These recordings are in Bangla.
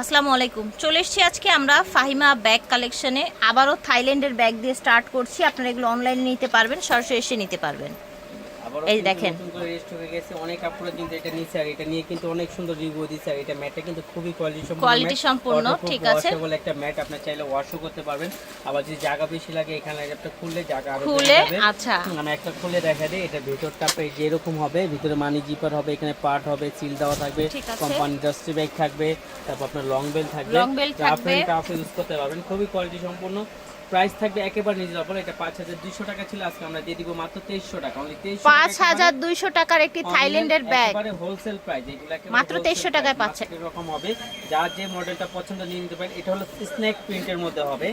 আসসালামু আলাইকুম। চলে এসেছি আজকে আমরা ফাহিমা ব্যাগ কালেকশনে আবারও থাইল্যান্ডের ব্যাগ দিয়ে স্টার্ট করছি। আপনারা এগুলো অনলাইনে নিতে পারবেন, সরাসরি এসে নিতে পারবেন। এই দেখেন। অনেক আপুরা কিন্তু এটা আর এটা নিয়ে কিন্তু অনেক সুন্দর রিভিউ আর এটা ম্যাটটা কিন্তু খুবই কোয়ালিটি সম্পূর্ণ mat, সম্পূর্ণ, ঠিক আছে। washable একটা ম্যাট আপনি চাইলে ওয়াশও করতে পারবেন। আবার যদি জায়গা বেশি লাগে এখানে একটা খুললে জায়গা আরও খুলে আচ্ছা। আমি একটা খুলে দেখা দিই এটা ভেতরটা পেয়ে যেরকম হবে ভিতরে মানি জিপার হবে এখানে পার্ট হবে সিল দেওয়া থাকবে কোম্পানি ডাস্টি ব্যাগ থাকবে তারপর আপনার লং বেল থাকবে। Long belt থাকবে। টাফ ইউজ করতে পারবেন খুবই কোয়ালিটি সম্পূর্ণ প্রাইস থাকবে একেবারে রিজনেবল এটা পাঁচ হাজার দুইশো টাকা ছিল আজকে আমরা দিয়ে দিব মাত্র 2300 টাকা। অনলি তেইশশো পাঁচ হাজার দুইশো টাকার একটি থাইল্যান্ডের ব্যাগ একেবারে হোলসেল প্রাইস এগুলাকে মাত্র wholesale 2300 টাকায় পাচ্ছে। এরকম হবে। যার যে মডেলটা পছন্দ নিয়ে নিতে পারেন এটা হলো স্নেক প্রিন্টের মধ্যে হবে।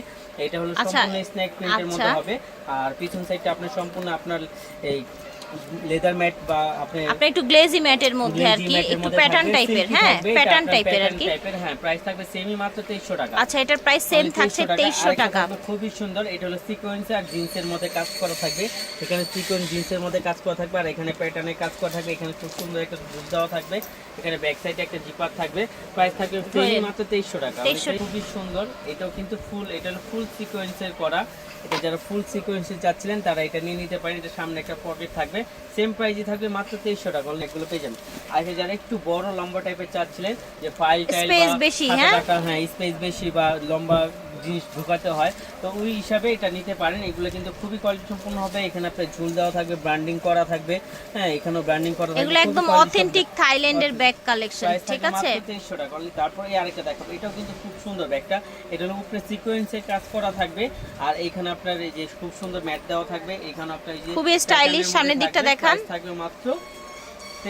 এটা হলো আচ্ছা, সম্পূর্ণ স্ন্যাক প্রিন্টের মধ্যে আচ্ছা। হবে। আর পিছন সাইডটা আপনার সম্পূর্ণ আপনার এই লেদার ম্যাট বা আপনি আপনি একটু গ্লেজি ম্যাটের মধ্যে আর কি একটু প্যাটার্ন টাইপের হ্যাঁ প্যাটার্ন টাইপের আর কি। হ্যাঁ প্রাইস থাকবে সেমই মাত্র তেইশশো টাকা। আচ্ছা এটার প্রাইস সেম মানে থাকছে 2300 টাকা। খুবই সুন্দর এটা হলো সিকোয়েন্স আর জিন্সের মধ্যে কাজ করা থাকবে। এখানে সিকোয়েন্স জিন্সের মধ্যে কাজ করা থাকবে আর এখানে প্যাটার্নের কাজ করা থাকবে। এখানে খুব সুন্দর একটা দুধ দেওয়া থাকবে। এখানে ব্যাক সাইডে একটা জিপার থাকবে। প্রাইস থাকবে সেমই মাত্র তেইশশো টাকা। খুবই সুন্দর এটাও কিন্তু ফুল এটা হলো ফুল সিকোয়েন্সের করা। এটা যারা ফুল সিকোয়েন্সে চাচ্ছিলেন তারা এটা নিয়ে নিতে পারেন। এটা সামনে একটা পকেট থাকবে। সেম প্রাইসই থাকবে মাত্র তেইশশো টাকা। অনেকগুলো পেয়ে যাবেন। আর যারা একটু বড় লম্বা টাইপের চাচ্ছিলেন যে ফাইল টাইল বেশি, হ্যাঁ? হ্যাঁ স্পেস বেশি বা লম্বা জিনিস ঢুকাতে হয় তো ওই হিসাবে এটা নিতে পারেন। এগুলো কিন্তু খুবই কোয়ালিটি সম্পূর্ণ হবে। এখানে আপনার ঝুল দেওয়া থাকবে ব্র্যান্ডিং করা থাকবে। হ্যাঁ এখানেও ব্র্যান্ডিং করা থাকবে। এগুলো একদম অথেন্টিক থাইল্যান্ডের ব্যাগ কালেকশন ঠিক আছে? মাত্র 2300 টাকা। only তারপরে এই আরেকটা দেখাবো। এটাও কিন্তু খুব সুন্দর ব্যাগটা। এটা হলো উপরে সিকোয়েন্সে কাজ করা থাকবে। আর এখানে আপনার এই যে খুব সুন্দর ম্যাট দেওয়া থাকবে। এখানে আপনার এই যে খুবই সামনের মধ্যে দিকটা দেখান। থাকবে মাত্র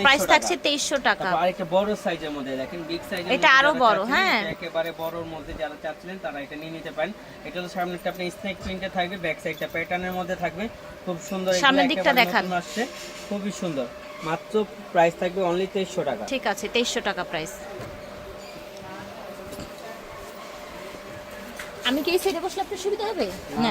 প্রাইস থাকছে তেইশশো টাকা। তারপর আরেকটা বড় সাইজের মধ্যে দেখেন বিগ সাইজের এটা আরও বড়, হ্যাঁ। একেবারে বড়র মধ্যে যারা চাচ্ছিলেন তারা এটা নিয়ে নিতে পারেন। এটা তো সামনেটা আপনি স্নেক প্রিন্টে থাকবে ব্যাক সাইডটা প্যাটার্নের মধ্যে থাকবে। খুব সুন্দর সামনের দিকটা দেখান। আসছে খুবই সুন্দর। মাত্র প্রাইস থাকবে অনলি 2300 টাকা। ঠিক আছে তেইশশো টাকা প্রাইস আমি কি এই সাইডে বসলে আপনার সুবিধা হবে? না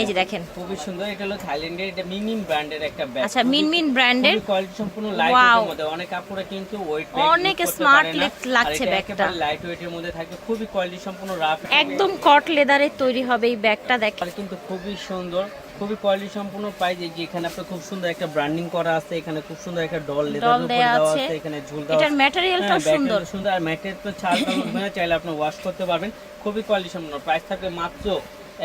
এই যে দেখেন। খুবই সুন্দর এটা হলো থাইল্যান্ডের এটা মিনিম ব্র্যান্ডের একটা ব্যাগ। আচ্ছা মিনমিন ব্র্যান্ডের। কোয়ালিটি সম্পূর্ণ লাইট ওয়েটের মধ্যে। অনেক কাপড়ে কিন্তু ওয়েট অনেক lit লাগছে ব্যাগটা। লাইট ওয়েটের মধ্যে থাকবে। খুবই কোয়ালিটি সম্পূর্ণ রাফ একদম কট লেদারের তৈরি হবে এই ব্যাগটা দেখেন কিন্তু খুবই সুন্দর খুবই কোয়ালিটি সম্পূর্ণ পাই যে এখানে আপনার খুব সুন্দর একটা ব্র্যান্ডিং করা আছে এখানে খুব সুন্দর একটা ডল লেদার দেওয়া আছে। এখানে ঝুল দেওয়া এটার হ্যাঁ, সুন্দর। সুন্দর। আর ম্যাটের তো টাল না চাইলে আপনি ওয়াশ করতে পারবেন। খুবই কোয়ালিটি সম্পন্ন প্রাইস থাকবে মাত্র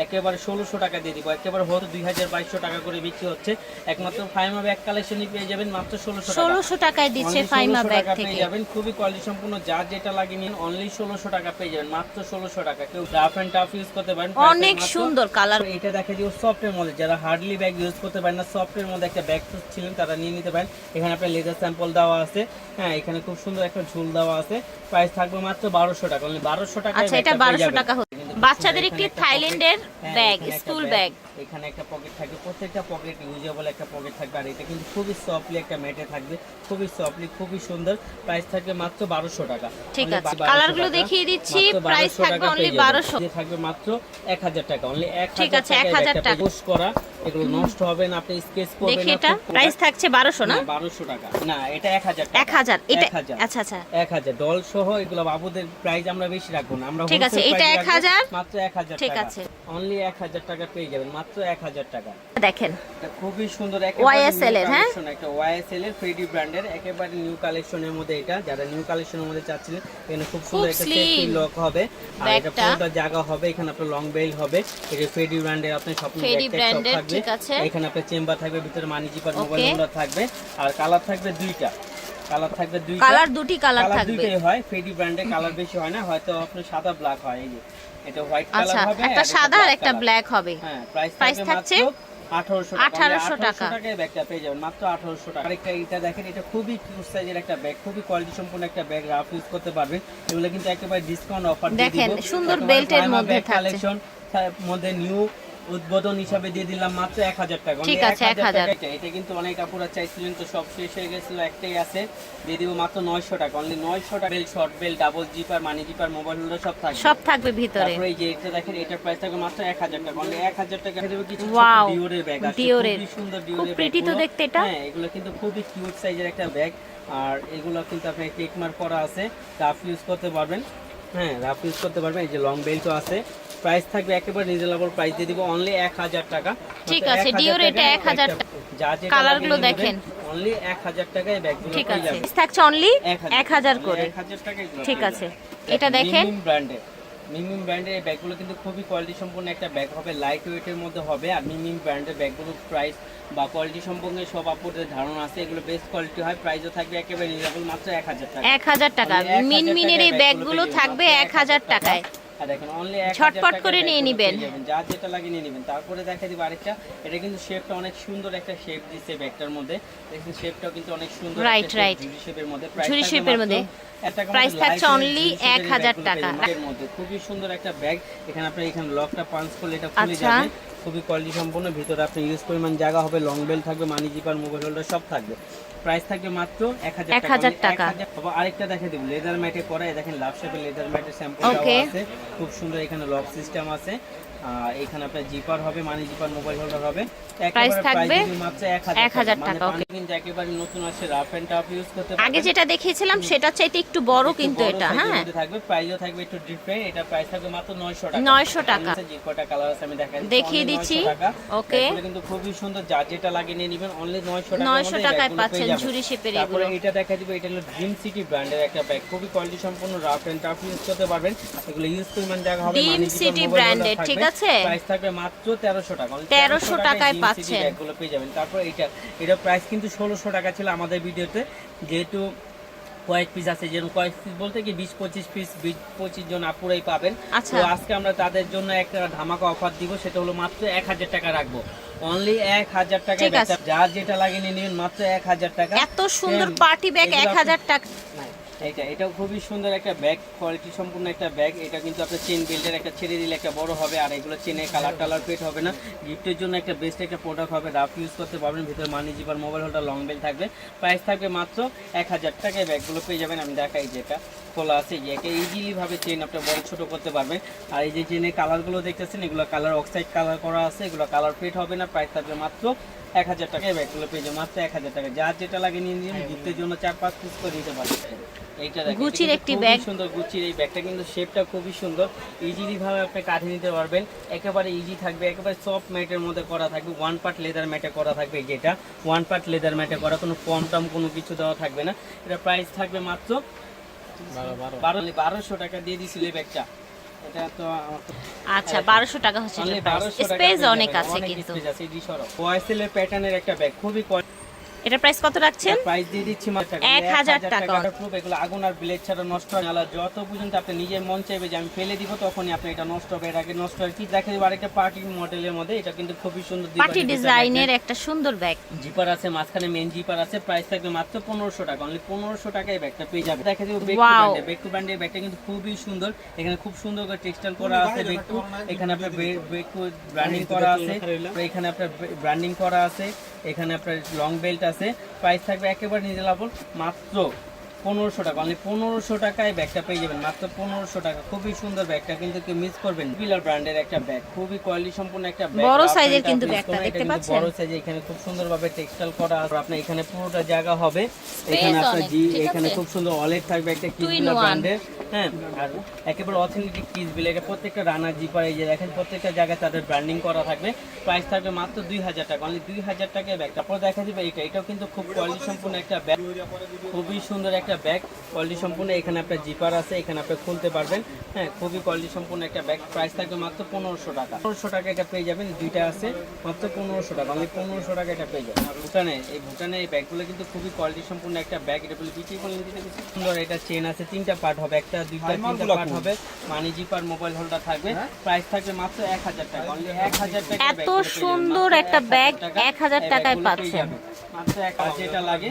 একেবারে ষোলোশো টাকা দিয়ে দিব। একেবারে হয়তো দুই হাজার বাইশশো টাকা করে বিক্রি হচ্ছে। একমাত্র ফাইমা ব্যাগ কালেকশনই পেয়ে যাবেন মাত্র ষোলোশো ষোলোশো টাকায় দিচ্ছে ফাইমা ব্যাগ থেকে পেয়ে যাবেন। খুবই কোয়ালিটি সম্পূর্ণ যার যেটা লাগে নিন অনলি ষোলোশো টাকা পেয়ে যাবেন মাত্র ষোলোশো টাকা। কেউ রাফ অ্যান্ড টাফ ইউজ করতে পারেন অনেক সুন্দর কালার এটা দেখা দিও সফটের মধ্যে যারা হার্ডলি ব্যাগ ইউজ করতে পারেন না সফটের মধ্যে একটা ব্যাগ ছিলেন তারা নিয়ে নিতে পারেন। এখানে আপনার লেজার স্যাম্পল দেওয়া আছে। হ্যাঁ এখানে খুব সুন্দর একটা ঝুল দেওয়া আছে। প্রাইস থাকবে মাত্র বারোশো টাকা। বারোশো টাকা আচ্ছা এটা বারোশো টাকা বাচ্চাদের একটি থাইল্যান্ডের ব্যাগ স্কুল ব্যাগ এখানে একটা পকেট থাকবে প্রত্যেকটা পকেট ইউজেবল একটা পকেট থাকবে আর এটা কিন্তু খুবই সফটলি একটা মেটে থাকবে খুবই সফটলি খুবই সুন্দর প্রাইস থাকবে মাত্র বারোশো টাকা ঠিক আছে 1200 কালারগুলো দেখিয়ে দিচ্ছি প্রাইস থাকবে অনলি। বারোশো থাকবে মাত্র এক হাজার টাকা অনলি এক ঠিক আছে, টাকায় 1000 টাকা। post করা এগুলো নষ্ট হবে না আপনি স্কেচ করবেন দেখি এটা প্রাইস থাকছে বারোশো না বারোশো টাকা না এটা এক হাজার এক হাজার এটা আচ্ছা আচ্ছা এক হাজার ডল সহ এগুলো বাবুদের প্রাইস আমরা বেশি রাখব না আমরা ঠিক আছে, এটা price এক রাখব হাজার? মাত্র এক হাজার ঠিক আছে। অনলি এক হাজার টাকা পেয়ে যাবেন মাত্র এক হাজার টাকা। দেখেন। এটা খুবই সুন্দর YSL এর, হ্যাঁ? একটা ওয়াইএসএল এর ফ্রেডি ব্র্যান্ডের একেবারে নিউ কালেকশনের মধ্যে এটা। যারা নিউ কালেকশনের মধ্যে চাচ্ছিলেন এখানে খুব সুন্দর একটা। সেফটি লক হবে। আর এটা। পুরোটা জায়গা হবে এখানে আপনার লং বেল হবে। এটা ফ্রেডি ব্র্যান্ডের আপনি স্বপ্ন ব্যাগ থাকবে। এখানে আপনার চেম্বার থাকবে ভিতরে মানি জিপার মোবাইল নাম্বার থাকবে। আর কালার থাকবে দুইটা। কালার থাকবে দুইটা। কালার দুটি কালার কালার থাকবে। দুইটাই হয় ফেডি ব্র্যান্ডের কালার বেশি হয় না হয়তো আপনার সাদা ব্ল্যাক হয় এই যে। এটা হোয়াইট কালার আচ্ছা হবে একটা সাদা আর একটা ব্ল্যাক হবে। হ্যাঁ প্রাইস থাকছে 1800 1800 টাকা। টাকা। 1800 টাকায় ব্যাগটা পেয়ে যাবেন মাত্র 1800 টাকা। আরেকটা এটা দেখেন এটা খুবই কিউট সাইজের একটা ব্যাগ খুবই কোয়ালিটি সম্পন্ন একটা ব্যাগ রাফ ইউজ করতে পারবেন। এগুলো কিন্তু একেবারে ডিসকাউন্ট অফার দিয়ে দেখেন, সুন্দর বেল্টের মধ্যে থাকছে। তার মধ্যে নিউ উদ্বোধন হিসাবে দিয়ে দিলাম মাত্র এক হাজার টাকা। ঠিক আছে, 1000 1000 টাকা এটা। কিন্তু অনেক আপুরা চাইছিলেন তো সব শেষ হয়ে গেছিল একটাই আছে। দিয়ে দিব মাত্র নয়শো টাকা। অনলি নয়শো টাকা। Belt short belt double zipper money zipper mobile holder সব থাকবে। সব থাকবে ভিতরে। তারপরে এই যে এটা দেখেন এটার প্রাইস থাকবে মাত্র এক হাজার টাকা। অনলি এক হাজার টাকা। দেবে কিছু ডিওরের ব্যাগ আছে। খুবই সুন্দর খুব ডিওরের pretty তো দেখতে এটা। হ্যাঁ এগুলো কিন্তু খুবই কিউট সাইজের একটা ব্যাগ আর এগুলো কিন্তু আপনি কেক মার করা আছে। রাফ ইউজ করতে পারবেন। হ্যাঁ রাফ ইউজ করতে পারবেন। এই যে লং বেল্টও আছে। প্রাইস থাকবে একেবারে রিজনেবল প্রাইস দিয়ে দিব অনলি এক হাজার টাকা। ঠিক আছে, ডিওর এটা টাকায় 1000 টাকা যা যে কালারগুলো লাগে নিয়ে দেখেন। অনলি এক হাজার টাকায় ব্যাগগুলো ঠিক আছে। থাকছে অনলি এক হাজার করে। এক হাজার টাকা ঠিক আছে। এটা দেখেন। ব্র্যান্ডের মিমিম ব্র্যান্ডের এই ব্যাগগুলো কিন্তু খুবই কোয়ালিটি সম্পন্ন একটা ব্যাগ হবে লাইট ওয়েটের মধ্যে হবে। আর মিমিম ব্র্যান্ডের ব্যাগগুলোর প্রাইস বা কোয়ালিটি সম্পর্কে সব আপুদের ধারণা আছে। এগুলো বেস্ট কোয়ালিটি হয় প্রাইসও থাকবে একেবারে রিজনেবল মাত্র এক হাজার টাকা। এক হাজার টাকা। 1000 মিনমিনের এই ব্যাগগুলো থাকবে এক হাজার 1000 টাকায়। দেখেন অনলি ঝটপট করে নিয়ে নিবেন। যা যেটা লাগে নিয়ে নেবেন। তারপরে দেখা দিব আরেকটা। এটা কিন্তু শেপটা অনেক সুন্দর একটা শেপ দিচ্ছে ব্যাগটার মধ্যে। দেখুন শেপটাও কিন্তু অনেক সুন্দর shape, right. ঝুড়ি শেপের মধ্যে। টাকার থাকছে এর 1000 টাকা। এর মধ্যে। খুবই সুন্দর একটা ব্যাগ এখানে আপনি এখানে লকটা পাঞ্চ করলে এটা খুলে আচ্ছা। যাবে। খুবই কোয়ালিটি সম্পন্ন। ভিতরে আপনি ইউজ পরিমাণ জায়গা হবে লং বেল থাকবে মানি জিপার মোবাইল হোল্ডার সব থাকবে। প্রাইস থাকবে মাত্র এক হাজার 1000 টাকা। আরেকটা দেখে দেব। লেদার ম্যাটে করা দেখেন লাভ শেপের লেদার ম্যাটের স্যাম্পল আছে। খুব সুন্দর এখানে লক সিস্টেম আছে। এখানে আপনার জিপার হবে মানি জিপার মোবাইল হোল্ডার হবে। একেবারে থাকবে মাত্র 1000 1000 মানে টাকা, পানি কিন্তু একেবারে নতুন আছে রাফ এন্ড টাফ ইউজ করতে আগে যেটা দেখিয়েছিলাম সেটা চাইতে একটু বড় কিন্তু এটা হ্যাঁ। থাকবে প্রাইসও থাকবে একটু ডিফারেন্ট এটা প্রাইস থাকবে মাত্র 900 টাকা। 900 টাকা। যে কালার আছে আমি দেখাই দেখিয়ে দিচ্ছি। 900 টাকা। কিন্তু খুবই সুন্দর যা যেটা লাগিয়ে নিয়ে নেবেন অনলি 900 টাকা 900 টাকায় পাচ্ছেন ঝুড়ি শেপের তারপরে এটা দেখা দিবে এটা হলো ড্রিম সিটি ব্র্যান্ডের একটা ব্যাগ খুবই কোয়ালিটি সম্পন্ন রাফ এন্ড টাফ ইউজ করতে পারবেন। এগুলো ইউজ পরিমাণ জায়গা হবে Dream City branded, ঠিক আছে? প্রাইস থাকবে মাত্র 1300 টাকা 1300 টাকায় পাচ্ছেন। ব্যাগগুলো পেয়ে যাবেন তারপর এটা এটা প্রাইস কিন্তু 1600 টাকা ছিল আমাদের ভিডিওতে যেহেতু কয়েক পিস আছে যেরকম কয়েক পিস বলতে কি বিশ পঁচিশ পিস বিশ পঁচিশ জন আপুরাই পাবেন আচ্ছা। তো আজকে আমরা তাদের জন্য একটা ধামাকা অফার দিব সেটা হলো মাত্র এক হাজার টাকা রাখব অনলি এক হাজার টাকা ঠিক আছে। যা যেটা লাগিয়ে নেবেন মাত্র এক হাজার টাকা এত সুন্দর পার্টি ব্যাগ এগুলো এক হাজার টাকা এইটা এটাও খুবই সুন্দর একটা ব্যাগ কোয়ালিটি সম্পূর্ণ একটা ব্যাগ এটা কিন্তু আপনার চেন বেল্টের একটা ছেড়ে দিলে একটা বড় হবে, আর এগুলো চেনে কালার টালার পেট হবে না। গিফটের জন্য একটা বেস্ট একটা প্রোডাক্ট হবে রাফ ইউজ করতে পারবেন, ভিতরে money zipper mobile holder long belt থাকবে। প্রাইস থাকবে মাত্র এক হাজার টাকায় ব্যাগগুলো পেয়ে যাবেন। আমি দেখাই যেটা। খোলা আছে এটা ইজিলি ভাবে চেন আপনি বড় ছোট করতে পারবেন আর এই যে চেনের কালারগুলো দেখতেছেন এগুলো কালার অক্সাইড কালার করা আছে এগুলো কালার পেট হবে না প্রাইস থাকবে মাত্র এক হাজার টাকায় ব্যাগগুলো পেয়ে যাবেন মাত্র এক হাজার টাকা। যার যেটা লাগে নিয়ে নিন গিফটের জন্য চার পাঁচ পিস করে দিতে পারবেন এইটা গুচির একটি ব্যাগ। সুন্দর গুচির এই ব্যাগটা কিন্তু শেপটা খুবই সুন্দর। ইজিলি ভাবে আপনি কাঁধে নিতে পারবেন। একেবারে ইজি থাকবে একেবারে সফট ম্যাটের মধ্যে করা থাকবে ওয়ান পার্ট লেদার ম্যাটে করা থাকবে যেটা। ওয়ান পার্ট লেদার ম্যাটে করা কোনো কম টম কোনো কিছু দেওয়া থাকবে না। এটা প্রাইস থাকবে মাত্র বারো বারোশো টাকা দিয়ে দিছিল এই ব্যাগটা এটা তো আচ্ছা বারোশো টাকা হচ্ছে only 1200 টাকা স্পেস অনেক। আছে কিন্তু। প্যাটার্নের একটা ব্যাগ খুবই এটা প্রাইস কত রাখছেন? প্রাইস দিয়ে দিচ্ছি মাত্র এক হাজার টাকা। proof, এগুলো আগুন আর ব্লেড ছাড়া নষ্ট হয় না। যত পর্যন্ত আপনি নিজের মন চাইবে যে আমি ফেলে দিব তখনই আপনি এটা নষ্ট হবে। এর আগে নষ্ট হয়। কি দেখে দেবো আরেকটা পার্টি মডেলের মধ্যে। এটা কিন্তু খুবই সুন্দর পার্টি ডিজাইনের একটা সুন্দর ব্যাগ জিপার আছে মাঝখানে মেন জিপার আছে। প্রাইস থাকবে মাত্র পনেরোশো টাকা। অনলি পনেরোশো টাকায় ব্যাগটা পেয়ে যাবে। দেখা বেক টু Wow. ব্র্যান্ডের টু ব্র্যান্ডের ব্যাগটা কিন্তু খুবই সুন্দর। এখানে খুব সুন্দর করে টেক্সটাইল করা আছে বেক টু এখানে আপনার বেক টু ব্র্যান্ডিং করা আছে। এখানে আপনার ব্র্যান্ডিং করা আছে। এখানে আপনার লং বেল্ট আছে। প্রাইস থাকবে একেবারে নিজে লাভ মাত্র পনেরোশো টাকা। অনলি পনেরোশো টাকায় ব্যাগটা পেয়ে যাবেন। মাত্র পনেরোশো টাকা। খুবই সুন্দর ব্যাগটা কিন্তু কেউ মিস করবেন। বিলার ব্র্যান্ডের একটা ব্যাগ খুবই কোয়ালিটি সম্পূর্ণ একটা ব্যাগ বড় and কিন্তু ব্যাগটা, দেখতে পাচ্ছেন? বড় সাইজে এখানে খুব সুন্দরভাবে টেক্সটাইল করা আছে। আপনার এখানে পুরোটা জায়গা হবে। এখানে আপনার জি এখানে খুব সুন্দর অলেট থাকবে একটা one. ব্র্যান্ডের হ্যাঁ আর একেবারে অথেন্টিক কিসবিল এটা প্রত্যেকটা রানার জিপার এই যে দেখেন, প্রত্যেকটা জায়গায় তাদের ব্র্যান্ডিং করা থাকবে। প্রাইস থাকবে মাত্র দুই হাজার টাকা অনলি দুই হাজার টাকায় ব্যাগ তারপর দেখা যাবে এটা এটাও কিন্তু খুব কোয়ালিটি সম্পূর্ণ একটা ব্যাগ খুবই সুন্দর একটা ব্যাগ কোয়ালিটি সম্পূর্ণ। এখানে আপনার জিপার আছে, এখানে আপনি খুলতে পারবেন। হ্যাঁ খুবই কোয়ালিটি সম্পূর্ণ একটা ব্যাগ প্রাইস থাকবে মাত্র পনেরোশো টাকা। পনেরোশো টাকা এটা পেয়ে যাবেন, দুইটা আছে, মাত্র পনেরোশো টাকা অনলি পনেরোশো টাকা এটা পেয়ে যাবেন। ভুটানে, এই ভুটানে এই ব্যাগগুলো কিন্তু খুবই কোয়ালিটি সম্পূর্ণ একটা ব্যাগ এটা বলে করলে সুন্দর এটা চেন আছে, তিনটা পার্ট হবে, একটা একটা দুইটা তিনটা পার্ট হবে। মানি জিপার মোবাইল হোল্ডার থাকবে। হ্যাঁ? প্রাইস থাকবে মাত্র এক হাজার টাকা। অনলি এক হাজার টাকা। এত সুন্দর একটা ব্যাগ 1000 টাকায় পাচ্ছেন। মাত্র এক হাজার যেটা লাগে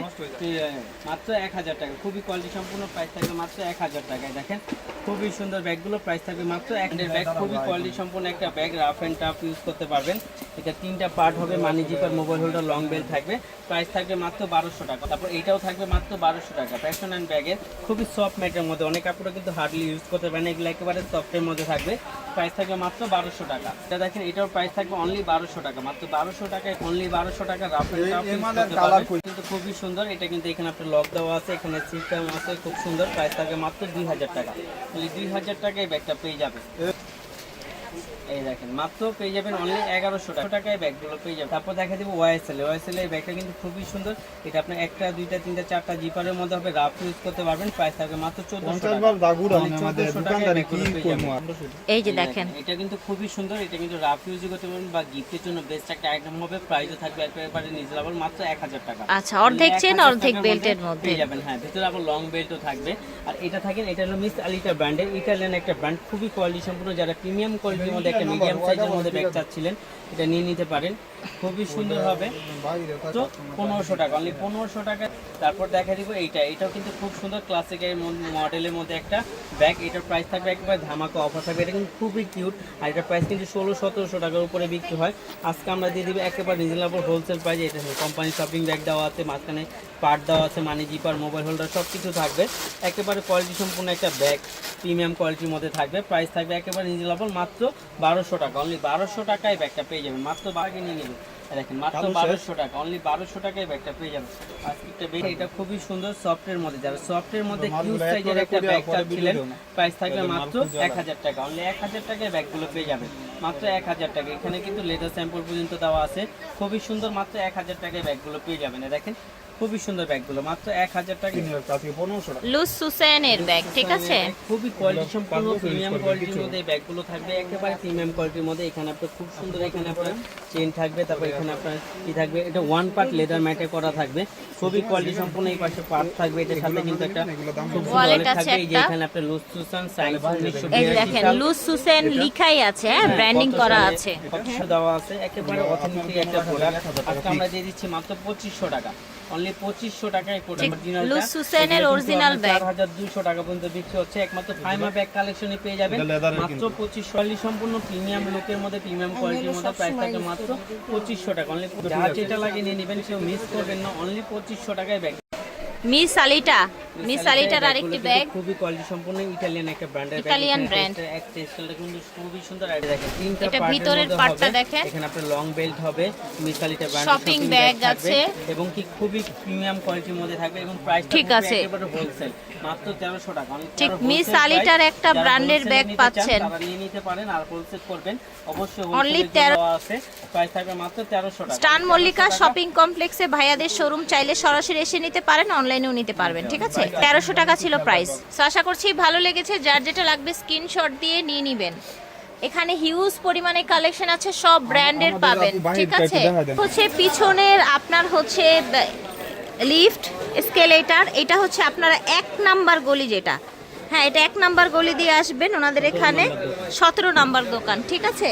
মাত্র এক হাজার টাকা। খুবই কোয়ালিটি সম্পূর্ণ প্রাইস থাকবে মাত্র এক হাজার টাকায়। দেখেন খুবই সুন্দর ব্যাগগুলো প্রাইস থাকবে মাত্র এক ব্যাগ খুবই কোয়ালিটি সম্পূর্ণ একটা ব্যাগ রাফ টাফ ইউজ করতে পারবেন। এটা তিনটা পার্ট হবে money zipper mobile holder long belt থাকবে। প্রাইস থাকবে মাত্র বারোশো টাকা। তারপর এটাও থাকবে মাত্র বারোশো টাকা। ফ্যাশন অ্যান্ড ব্যাগের খুবই সফট ম্যাটের মধ্যে। অনেক কাপড়ও কিন্তু হার্ডলি ইউজ করতে পারেন। এগুলো একেবারে সফটের মধ্যে থাকবে। প্রাইস থাকবে মাত্র বারোশো টাকা। এটা দেখেন এটার প্রাইস থাকবে অনলি বারোশো টাকা। মাত্র বারোশো টাকায় অনলি বারোশো টাকা রাফেল? কিন্তু খুবই সুন্দর। এটা কিন্তু এখানে আপনার লক দেওয়া আছে এখানে সিস্টেম আছে খুব সুন্দর। প্রাইস থাকবে মাত্র দুই হাজার টাকা। দুই হাজার টাকায় ব্যাগটা পেয়ে যাবে এই দেখেন মাত্র পেয়ে যাবেন অনলি এগারোশো টাকা। টাকায় ব্যাগগুলো পেয়ে যাবেন। তারপর দেখা দেবো ওয়াইএসএল। ওয়াইএসএল এই ব্যাগটা কিন্তু খুবই সুন্দর। এটা আপনার একটা দুইটা তিনটা চারটা জিপারের মধ্যে হবে। রাফ ইউজ করতে পারবেন। প্রাইস থাকবে মাত্র চোদ্দশো টাকা। বার দাগুরা Only আমাদের 1400 টাকায় দোকানদারি কি ব্যাগগুলো পেয়ে করব? যাবেন। আর? এই যে দেখেন। এটা কিন্তু খুবই সুন্দর। এটা কিন্তু রাফ ইউজ করতে পারবেন বা গিফটের জন্য বেস্ট একটা আইটেম হবে। প্রাইসও থাকবে একেবারে মাত্র এক হাজার টাকা। আচ্ছা, অর্ধেক চেন, অর্ধেক বেল্টের মধ্যে। পেয়ে যাবেন। হ্যাঁ ভিতরে আবার লং বেল্টও থাকবে। আর এটা থাকেন এটা হলো মিস আলিটা ব্র্যান্ডের ইটালিয়ান একটা ব্র্যান্ড খুবই কোয়ালিটি সম্পূর্ণ। যারা প্রিমিয়াম কোয়ালিটির মধ্যে একটা মিডিয়াম সাইজের মধ্যে ব্যাগ চাচ্ছিলেন এটা নিয়ে নিতে পারেন। খুবই সুন্দর হবে। তো পনেরোশো টাকা অনলি পনেরোশো টাকা। তারপর দেখা দিব এইটা। এটাও কিন্তু খুব সুন্দর ক্লাসিকের মডেলের মধ্যে একটা ব্যাগ এটার প্রাইস থাকবে একেবারে ধামাকা অফার থাকবে। এটা কিন্তু খুবই কিউট আর এটার প্রাইস কিন্তু ষোলো সতেরোশো টাকার উপরে বিক্রি হয়। আজকে আমরা দিয়ে দিবি একেবারে রিজনেবল হোলসেল প্রাইসে এটা কোম্পানি শপিং ব্যাগ দেওয়া আছে মাঝখানে পার্ট দেওয়া আছে মানি জিপার মোবাইল হোল্ডার সব কিছু থাকবে। একেবারে কোয়ালিটি সম্পূর্ণ একটা ব্যাগ প্রিমিয়াম কোয়ালিটির মধ্যে থাকবে। প্রাইস থাকবে একেবারে রিজনেবল মাত্র বারোশো টাকা। অনলি বারোশো টাকায় ব্যাগটা পেয়ে যাবেন। মাত্র বাগে নিয়ে নেবেন। দেখেন মাত্র বারোশো টাকা। অনলি বারোশো টাকায় ব্যাগটা পেয়ে যাবেন। আজকে বেগ এটা খুবই সুন্দর সফটের মধ্যে। যারা সফটের মধ্যে সাইজের একটা করে ব্যাগ চাচ্ছিলেন ভিডিও দাও না। প্রাইস থাকবে মাত্র এক হাজার টাকা। অনলি এক হাজার টাকায় ব্যাগগুলো পেয়ে যাবেন। মাত্র এক হাজার টাকা। এখানে কিন্তু লেদার স্যাম্পল পর্যন্ত দেওয়া আছে। খুবই সুন্দর মাত্র এক হাজার টাকায় ব্যাগগুলো পেয়ে যাবেন। দেখেন খুবই সুন্দর ব্যাগগুলো মাত্র এক হাজার টাকা। লুজ সুসেনের ব্যাগ ঠিক আছে? খুবই কোয়ালিটি সম্পূর্ণ প্রিমিয়াম কোয়ালিটির মধ্যে এই ব্যাগগুলো থাকবে একেবারে প্রিমিয়াম কোয়ালিটির মধ্যে। এখানে আপনার খুব সুন্দর এখানে আপনার চেন থাকবে তারপর এখানে আপনার কি থাকবে? এটা ওয়ান পার্ট লেদার ম্যাটে করা থাকবে। খুবই কোয়ালিটি সম্পূর্ণ এই পাশে পার্ট থাকবে এটার সাথে কিন্তু একটা খুব আছে থাকবে। এই যে একটা। এখানে আপনার লুজ সুসান উনিশশো এই দেখেন লুজ সুসেন লিখাই আছে হ্যাঁ ব্র্যান্ডিং করা আছে। কতশো দেওয়া আছে? একেবারে অথেন্টিক একটা প্রোডাক্ট আজকে আমরা দিয়ে দিচ্ছি মাত্র পঁচিশশো টাকা। অনলি পঁচিশশো টাকায় ঠিক, লুজ সুসেনের bag। হাজার দুশো টাকা পর্যন্ত বিক্রি হচ্ছে। একমাত্র ফাইমা ব্যাগ কালেকশনে পেয়ে যাবেন। মাত্র পঁচিশ শয়ালি সম্পূর্ণ প্রিমিয়াম লুকের মধ্যে প্রিমিয়াম কোয়ালিটির মধ্যে প্রাইস থাকে মাত্র পঁচিশশো টাকা। অনলি যার যেটা লাগে নিয়ে নেবেন কেউ মিস করবেন না। অনলি পঁচিশশো টাকায় ব্যাগ মিস আলিটা মিস আলিটার আরেকটি ব্যাগ খুবই কোয়ালিটি সম্পূর্ণ ইটালিয়ান একটা ব্র্যান্ডের কিন্তু খুবই সুন্দর। আর দেখেন তিনটা এটা ভিতরের পার্টটা দেখেন। এখানে আপনার লং বেল্ট হবে। ব্র্যান্ড Shopping bag আছে। এবং কি খুবই প্রিমিয়াম কোয়ালিটির মধ্যে থাকবে এবং প্রাইস ঠিক আছে। একেবারে হোলসেল মাত্র 1300 টাকা। ঠিক, আলিটার একটা নিতে চান, পাচ্ছেন। নিয়ে নিতে পারেন আর হোলসেল করবেন। অবশ্যই তেরো- দেওয়া আছে। প্রাইস থাকবে মাত্র 1300 টাকা। স্টান মল্লিকা শপিং কমপ্লেক্সে ভাইয়াদের শোরুম চাইলে সরাসরি এসে নিতে পারেন। অনলাইনেও নিতে পারবেন। ঠিক আছে? তেরোশো টাকা ছিল প্রাইস তো আশা করছি ভালো লেগেছে। যার যেটা লাগবে স্ক্রিনশট দিয়ে নিয়ে নিবেন। এখানে হিউজ পরিমাণে কালেকশন আছে সব ব্র্যান্ডের পাবেন। ঠিক আছে? হচ্ছে পিছনের আপনার হচ্ছে লিফট স্কেলেটার এটা হচ্ছে আপনারা এক নাম্বার গলি যেটা। হ্যাঁ এটা এক নাম্বার গলি দিয়ে আসবেন ওনাদের এখানে। সতেরো নাম্বার দোকান ঠিক আছে?